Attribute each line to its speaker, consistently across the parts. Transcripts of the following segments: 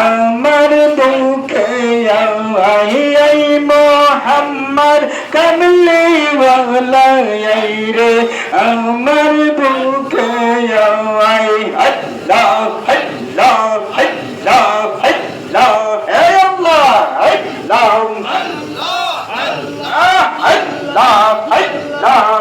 Speaker 1: আমার দুঃখে I Mohammad Kamli I রে। আমার দুঃখে আই আল্লাহ আল্লাহ আল্লাহ আল্লাহ হে আল্লাহ আল্লাহ আল্লাহ আল্লাহ আল্লাহ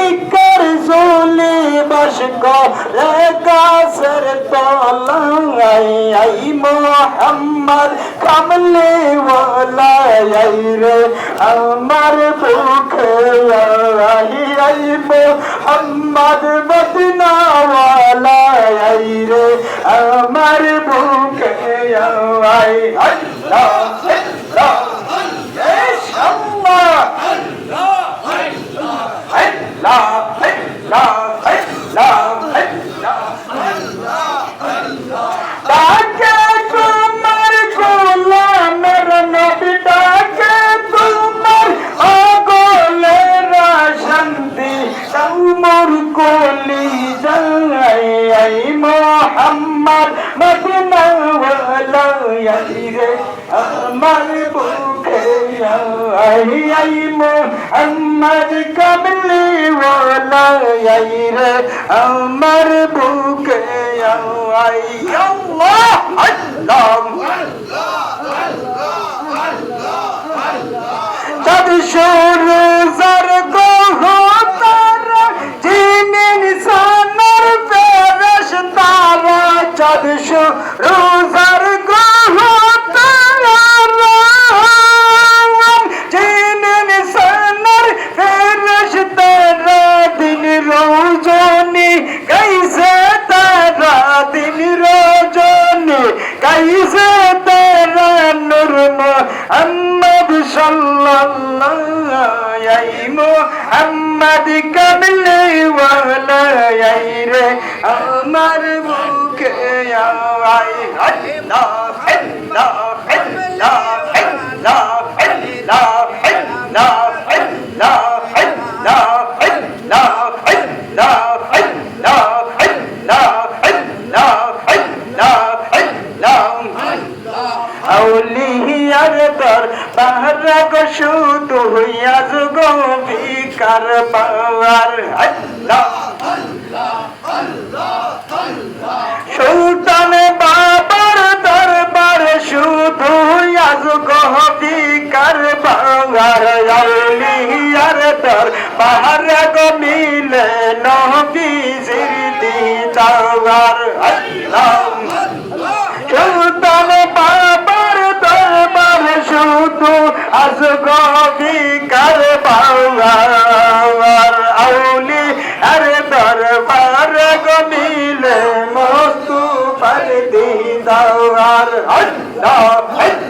Speaker 1: ইকার জোলে বাস করে কাসর তলায় আই মোহাম্মদ, কামলে ওয়ালাই রে, আমার ভুখে আই মোহাম্মদ বদনাওয়ালা یئی محمد کملی والا یئی رے عمر بھوکے یئی اللہ اللہ جب شور زر کو ہوتا جن انسان پر رشتہ چد شور কাইসে তারা নূর মোহাম্মদ সাল্লাল্লাহু আলাইহি মোহাম্মদ কামলে ওয়ালা রে আমার মুখে আয় আল্লাহ আল্লাহ আল্লাহ। আল্লাহর পাওয়ার আল্লাহ আল্লাহ আল্লাহ আল্লাহ সুলতান বাবার দরবার শুধু আজগহবি কার পাওয়ার আল্লিয়ার দর। পাহাড় গো মিলে নহবি জিরদি তাওয়ার আল্লাহ। সুলতান বাবার দরবার শুধু আজ গবিকার বাবার আউলি আর দরবার গমিলে মস্তু পর দিদার আল্লাহ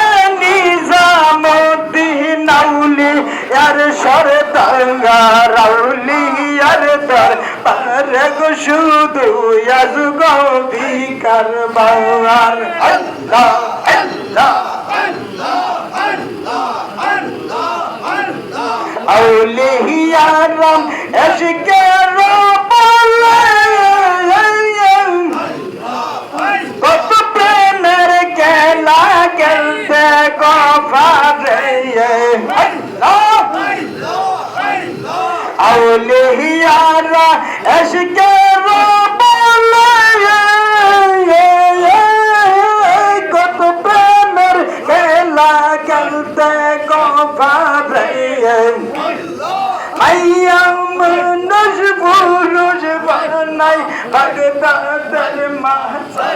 Speaker 1: আউলিয়ার সরদাঙ্গার আউলিয়ার দর পারে গো শুধু আজ গো ভিকার বাবার আল্লাহ আল্লাহ আউলিয়ারাম এসকে বলে কত প্রেমের খেলা খেলতে গফারে আউলিয়ারা এসকে কত প্রেমের খেলা খেলতে গোপারে মাইয়া মানুষ পুরুষ বানাই ভগদাদের মাসা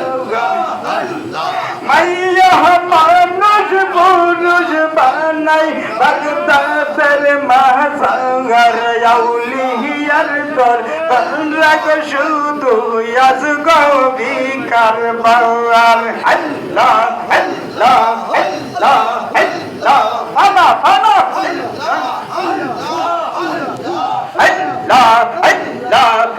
Speaker 1: মাইয়া মানুষ পুরুষ বানাই ভগদাদের মাসাঙ্গার আউলিয়ার দর রাগ শুধু আজ গবিকার বাবার আল্লাহ আল্লাহ আল্লাহ আল্লাহ ফানা ফানা আল্লাহ আল্লাহ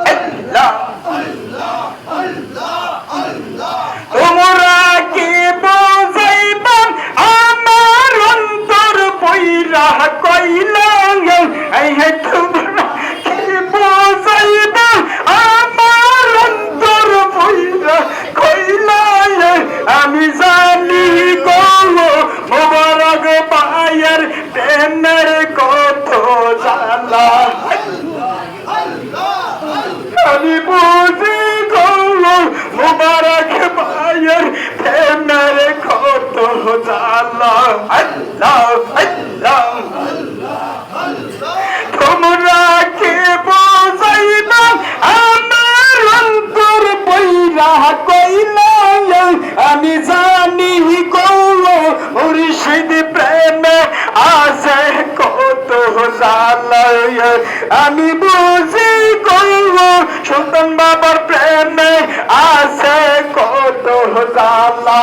Speaker 1: জালা আল্লাহ আল্লাহ তোমরা কে বুঝাইবা আমার অন্তর বইরা কইলা, আমি জানি গৌর মুর্শিদ প্রেমে আছে কত জালায় আমি বুঝি গৌর সুলতান বাবার প্রেমে আছে কত জালা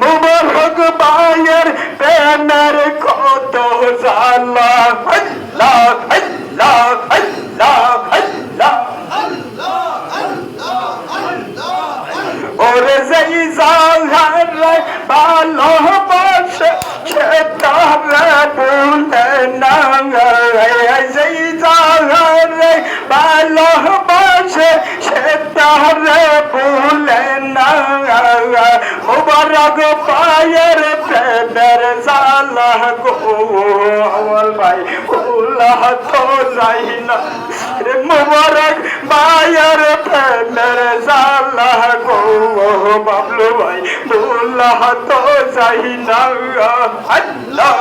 Speaker 1: মুবারক বায়ের প্রেমের কত জালা আল্লাহ আল্লাহ আল্লাহ আল্লাহ ওরে যেই জাহারে ভালোবাসে সে তারা ভুলে না যেই জাহারে ভালোবাসে সে তারা মুবারক পায়ের প্রেমের জালা গো আমার ভাই ভুলা তো যাই না। রে মুবারক পায়ের প্রেমের জালা গো, বাবলু ভাই ভুলা তো যাই না। আল্লাহ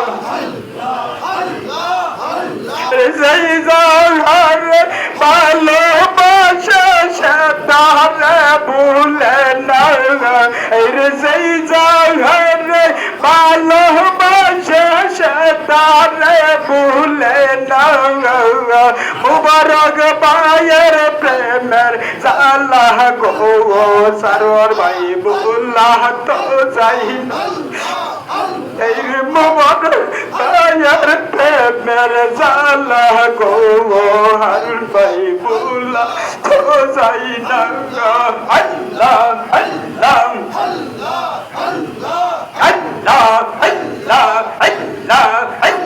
Speaker 1: সেই জাহার ভালোবাসা সেতারে গো সরোর ভাই ভুলা তো না। এই মুবারক পায়ের প্রেমের জালা গো হর ভাই ভুলা তো যাই না আল্লাহ আল্লাহ আল্লাহ আল্লাহ আল্লাহ আল্লাহ।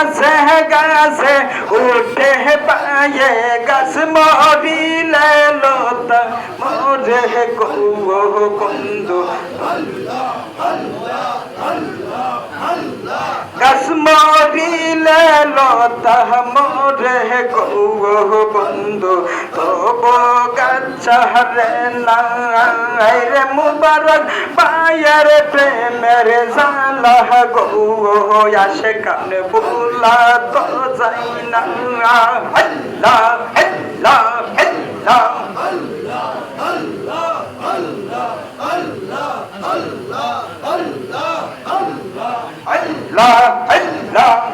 Speaker 1: গাছে গাছে উঠে পায়ে গাছ মরিলে লতা মরে কৌ বন্ধু গাছ মরিলে লতা মরে গৌ বন্ধু তব গাছ রে নাই রে মুবারক পায়ের প্রেমের জালা গৌ আসে কান বুলা তো যাই না আল্লাহ আল্লাহ আল্লাহ আল্লাহ